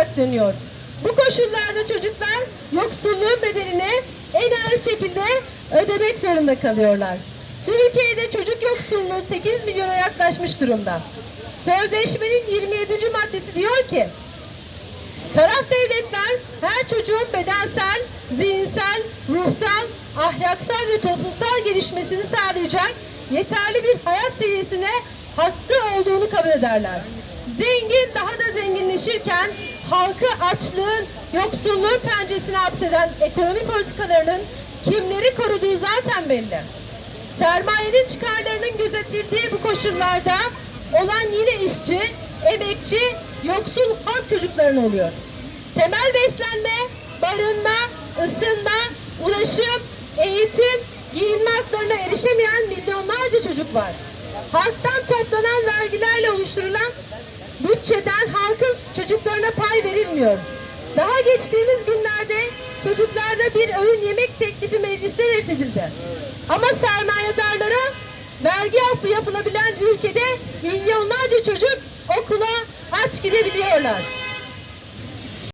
olarak dönüyor. Bu koşullarda çocuklar yoksulluğun bedelini en ağır şekilde ödemek zorunda kalıyorlar. Türkiye'de çocuk yoksulluğu 8 milyona yaklaşmış durumda. Sözleşmenin 27. maddesi diyor ki, Taraf devletler her çocuğun bedensel, zihinsel, ruhsal, ahlaksal ve toplumsal gelişmesini sağlayacak yeterli bir hayat seviyesine hakkı olduğunu kabul ederler. Zengin daha da zenginleşirken halkı açlığın, yoksulluğun pençesine hapseden ekonomi politikalarının kimleri koruduğu zaten belli. Sermayenin çıkarlarının gözetildiği bu koşullarda olan yine işçi, emekçi, yoksul halk çocukların oluyor. Temel beslenme, barınma, ısınma, ulaşım, eğitim, giyinme haklarına erişemeyen milyonlarca çocuk var. Halktan toplanan vergilerle oluşturulan bütçeden halkın çocuklarına pay verilmiyor. Daha geçtiğimiz günlerde çocuklarda bir öğün yemek teklifi mecliste reddedildi. Ama sermayedarlara vergi affı yapılabilen ülkede milyonlarca çocuk okula aç gidebiliyorlar.